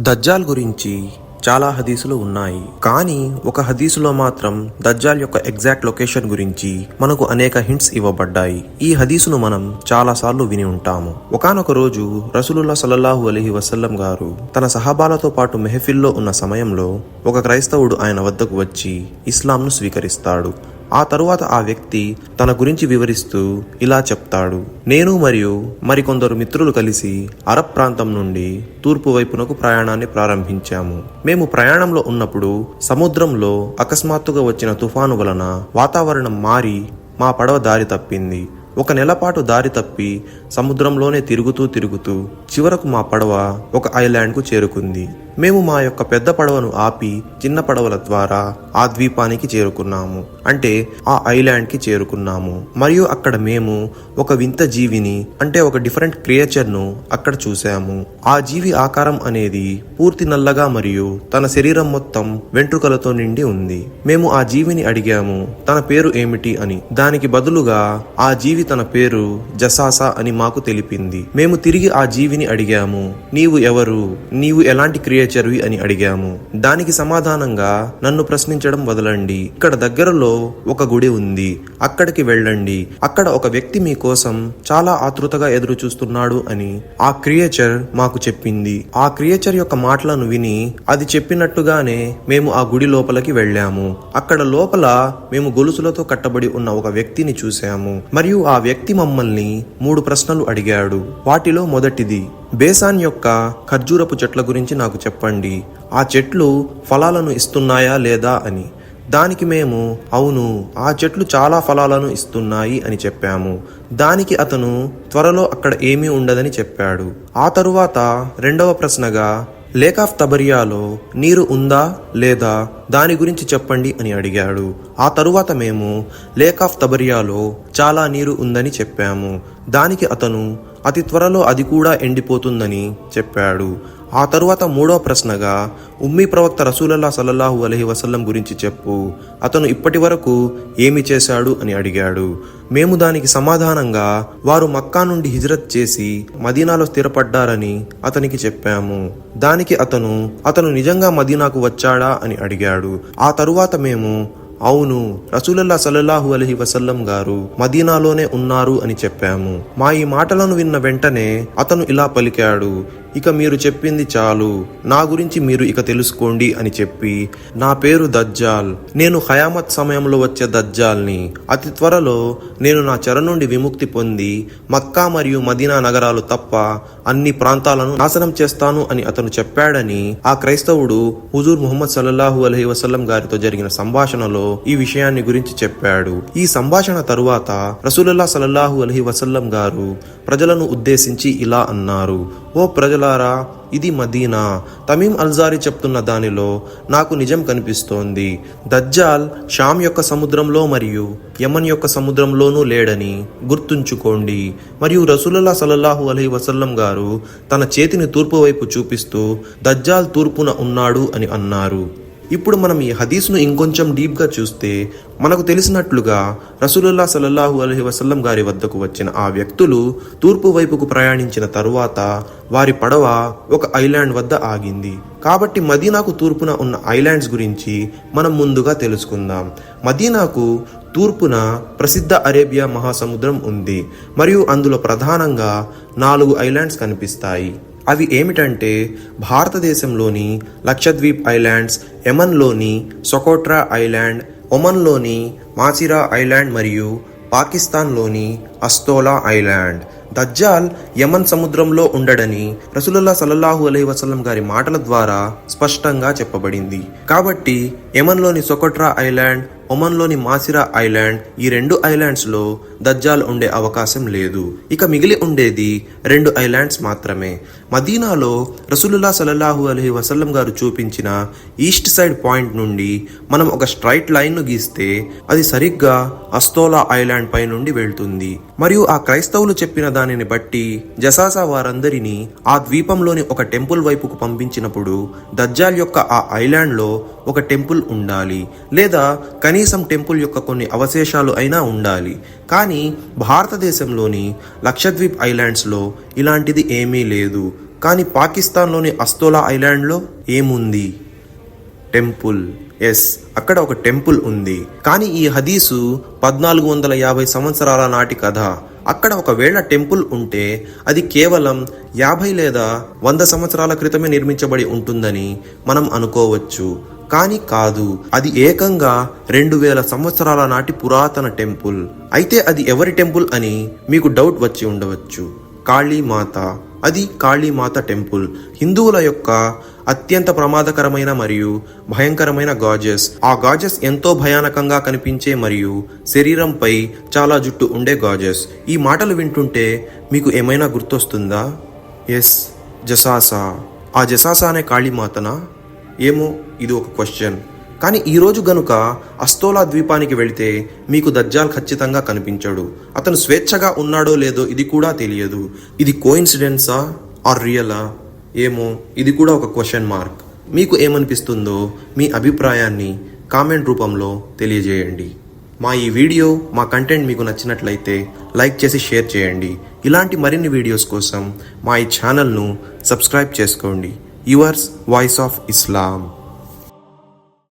దజ్జాల్ గురించి చాలా హదీసులు ఉన్నాయి. కానీ ఒక హదీసులో మాత్రం దజ్జాల్ యొక్క ఎగ్జాక్ట్ లొకేషన్ గురించి మనకు అనేక హింట్స్ ఇవ్వబడ్డాయి. ఈ హదీసును మనం చాలా సార్లు విని ఉంటాము. ఒకానొక రోజు రసూలుల్లా సల్లల్లాహు అలహి వసల్లం గారు తన సహాబాలతో పాటు మెహఫిల్లో ఉన్న సమయంలో ఒక క్రైస్తవుడు ఆయన వద్దకు వచ్చి ఇస్లాంను స్వీకరిస్తాడు. ఆ తరువాత ఆ వ్యక్తి తన గురించి వివరిస్తూ ఇలా చెప్తాడు. నేను మరియు మరికొందరు మిత్రులు కలిసి అరబ్ ప్రాంతం నుండి తూర్పు వైపునకు ప్రయాణాన్ని ప్రారంభించాము. మేము ప్రయాణంలో ఉన్నప్పుడు సముద్రంలో అకస్మాత్తుగా వచ్చిన తుఫాను వలన వాతావరణం మారి మా పడవ దారి తప్పింది. ఒక నెలపాటు దారి తప్పి సముద్రంలోనే తిరుగుతూ తిరుగుతూ చివరకు మా పడవ ఒక ఐలాండ్కు చేరుకుంది. మేము మా యొక్క పెద్ద పడవను ఆపి చిన్న పడవల ద్వారా ఆ ద్వీపానికి చేరుకున్నాము. అంటే ఆ ఐలాండ్కి చేరుకున్నాము. మరియు అక్కడ మేము ఒక వింత జీవిని అంటే ఒక డిఫరెంట్ క్రియేచర్ను అక్కడ చూసాము ఆ జీవి ఆకారం అనేది పూర్తి నల్లగా మరియు తన శరీరం మొత్తం వెంట్రుకలతో నిండి ఉంది. మేము ఆ జీవిని అడిగాము తన పేరు ఏమిటి అని. దానికి బదులుగా ఆ జీవి తన పేరు జసాసా అని మాకు తెలిపింది. మేము తిరిగి ఆ జీవిని అడిగాము నీవు ఎవరు? నీవు ఎలాంటి క్రియ క్రియేచర్వి అని అడిగాము. దానికి సమాధానంగా నన్ను ప్రశ్నించడం వదలండి. ఇక్కడ దగ్గరలో ఒక గుడి ఉంది. అక్కడికి వెళ్ళండి. అక్కడ ఒక వ్యక్తి మీ కోసం చాలా ఆతృతగా ఎదురు చూస్తున్నాడు అని ఆ క్రియేచర్ మాకు చెప్పింది. ఆ క్రియేచర్ యొక్క మాటలను విని అది చెప్పినట్టుగానే మేము ఆ గుడి లోపలికి వెళ్ళాము. అక్కడ లోపల మేము గొలుసులతో కట్టబడి ఉన్న ఒక వ్యక్తిని చూశాము. మరియు ఆ వ్యక్తి మమ్మల్ని మూడు ప్రశ్నలు అడిగాడు. వాటిలో మొదటిది బేసాన్ యొక్క ఖర్జూరపు చెట్ల గురించి నాకు చెప్పండి. ఆ చెట్లు ఫలాలను ఇస్తున్నాయా లేదా అని. దానికి మేము అవును ఆ చెట్లు చాలా ఫలాలను ఇస్తున్నాయి అని చెప్పాము. దానికి అతను త్వరలో అక్కడ ఏమీ ఉండదని చెప్పాడు. ఆ తరువాత రెండవ ప్రశ్నగా లేక్ ఆఫ్ తబరియాలో నీరు ఉందా లేదా దాని గురించి చెప్పండి అని అడిగాడు. ఆ తరువాత మేము లేక్ ఆఫ్ తబరియాలో చాలా నీరు ఉందని చెప్పాము. దానికి అతను అతి త్వరలో అది కూడా ఎండిపోతుందని చెప్పాడు. ఆ తరువాత మూడో ప్రశ్నగా ఉమ్మీ ప్రవక్త రసూలల్లా సల్లల్లాహు అలహి వసల్లం గురించి చెప్పు. అతను ఇప్పటి వరకు ఏమి చేశాడు? అని అడిగాడు. మేము దానికి సమాధానంగా వారు మక్కా నుండి హిజ్రత్ చేసి మదీనాలో స్థిరపడ్డారని అతనికి చెప్పాము. దానికి అతను అతను నిజంగా మదీనాకు వచ్చాడా? అని అడిగాడు. ఆ తరువాత మేము అవును రసూలల్లా సల్లల్లాహు అలహి వసల్లం గారు మదీనాలోనే ఉన్నారు అని చెప్పాము. మా ఈ మాటలను విన్న వెంటనే అతను ఇలా పలికాడు ఇక మీరు చెప్పింది చాలు. నా గురించి మీరు ఇక తెలుసుకోండి అని చెప్పి నా పేరు దజ్జాల్. నేను హయామత్ సమయంలో వచ్చే దజ్జాల్ని. అతి త్వరలో నేను నా చెర నుండి విముక్తి పొంది మక్కా మరియు మదీనా నగరాలు తప్ప అన్ని ప్రాంతాలను నాశనం చేస్తాను అని అతను చెప్పాడని ఆ క్రైస్తవుడు హుజూర్ ముహమ్మద్ సల్లల్లాహు అలహి వసల్లం గారితో జరిగిన సంభాషణలో ఈ విషయాన్ని గురించి చెప్పాడు. ఈ సంభాషణ తరువాత రసూలుల్లా సల్లల్లాహు అలహి వసల్లం గారు ప్రజలను ఉద్దేశించి ఇలా అన్నారు. ఓ ప్రజలారా ఇది మదీనా. తమీం అల్జారి చెప్తున్న దానిలో నాకు నిజం కనిపిస్తోంది. దజ్జాల్ షామ్ యొక్క సముద్రంలో మరియు యమన్ యొక్క సముద్రంలోనూ లేడని గుర్తుంచుకోండి. మరియు రసూలల్లా సలల్లాహు అలహి వసల్లం గారు తన చేతిని తూర్పు వైపు చూపిస్తూ దజ్జాల్ తూర్పున ఉన్నాడు అని అన్నారు. ఇప్పుడు మనం ఈ హదీస్ను ఇంకొంచెం డీప్గా చూస్తే మనకు తెలిసినట్లుగా రసూలుల్లా సల్లల్లాహు అలహి వసల్లం గారి వద్దకు వచ్చిన ఆ వ్యక్తులు తూర్పు వైపుకు ప్రయాణించిన తరువాత వారి పడవ ఒక ఐలాండ్ వద్ద ఆగింది. కాబట్టి మదీనాకు తూర్పున ఉన్న ఐలాండ్స్ గురించి మనం ముందుగా తెలుసుకుందాం. మదీనాకు తూర్పున ప్రసిద్ధ అరేబియా మహాసముద్రం ఉంది. మరియు అందులో ప్రధానంగా నాలుగు ఐలాండ్స్ కనిపిస్తాయి. అవి ఏమిటంటే భారతదేశంలోని లక్షద్వీప్ ఐలాండ్స్ యమన్లోని సొకోట్రా ఐలాండ్ ఒమన్లోని మాసిరా ఐలాండ్ మరియు పాకిస్తాన్లోని అస్తోలా ఐలాండ్. దజ్జాల్ యమన్ సముద్రంలో ఉండడని రసులుల్లా సల్లల్లాహు అలై వసలం గారి మాటల ద్వారా స్పష్టంగా చెప్పబడింది. కాబట్టి యమన్లోని సొకోట్రా ఐలాండ్ ఒమన్లోని మాసిరా ఐలాండ్ ఈ రెండు ఐలాండ్స్లో దజ్జాల్ ఉండే అవకాశం లేదు. ఇక మిగిలి ఉండేది రెండు ఐలాండ్స్ మాత్రమే. మదీనాలో రసూలుల్లా సల్లల్లాహు అలహి వసల్లం గారు చూపించిన ఈస్ట్ సైడ్ పాయింట్ నుండి మనం ఒక స్ట్రైట్ లైన్ను గీస్తే అది సరిగ్గా అస్తోలా ఐలాండ్ పై నుండి వెళ్తుంది. మరియు ఆ క్రైస్తవులు చెప్పిన దానిని బట్టి జసాసా వారందరినీ ఆ ద్వీపంలోని ఒక టెంపుల్ వైపుకు పంపించినప్పుడు దజ్జాల్ యొక్క ఆ ఐలాండ్లో ఒక టెంపుల్ ఉండాలి లేదా కనీసం టెంపుల్ యొక్క కొన్ని అవశేషాలు అయినా ఉండాలి. కానీ భారతదేశంలోని లక్షద్వీప్ ఐలాండ్స్లో ఇలాంటిది ఏమీ లేదు. కానీ పాకిస్తాన్లోని అస్తోలా ఐలాండ్లో ఏముంది? టెంపుల్. ఎస్ అక్కడ ఒక టెంపుల్ ఉంది. కానీ ఈ హదీసు పద్నాలుగు వందల యాభై సంవత్సరాల నాటి కథ. అక్కడ ఒకవేళ టెంపుల్ ఉంటే అది కేవలం యాభై లేదా వంద సంవత్సరాల క్రితమే నిర్మించబడి ఉంటుందని మనం అనుకోవచ్చు. కానీ కాదు అది ఏకంగా రెండు వేల సంవత్సరాల నాటి పురాతన టెంపుల్. అయితే అది ఎవరి టెంపుల్ అని మీకు డౌట్ వచ్చి ఉండవచ్చు. కాళీమాత. అది కాళీమాత టెంపుల్. హిందువుల యొక్క అత్యంత ప్రమాదకరమైన మరియు భయంకరమైన గాజెస్. ఆ గాజెస్ ఎంతో భయానకంగా కనిపించే మరియు శరీరంపై చాలా జుట్టు ఉండే గాజెస్. ఈ మాటలు వింటుంటే మీకు ఏమైనా గుర్తొస్తుందా? ఎస్ జసాసా. ఆ జసాసా అనే కాళీమాతనా? ఏమో ఇది ఒక క్వశ్చన్ కానీ ఈరోజు గనుక అస్తోలా ద్వీపానికి వెళితే మీకు దజ్జాల్ ఖచ్చితంగా కనిపించడు. అతను స్వేచ్ఛగా ఉన్నాడో లేదో ఇది కూడా తెలియదు. ఇది కోయిన్సిడెన్సా ఆర్ రియలా ఏమో? ఇది కూడా ఒక క్వశ్చన్ మార్క్ మీకు ఏమనిపిస్తుందో మీ అభిప్రాయాన్ని కామెంట్ రూపంలో తెలియజేయండి. మా ఈ వీడియో మా కంటెంట్ మీకు నచ్చినట్లయితే లైక్ చేసి షేర్ చేయండి. ఇలాంటి మరిన్ని వీడియోస్ కోసం మా ఈ ఛానల్ను సబ్స్క్రైబ్ చేసుకోండి. Yours voice of Islam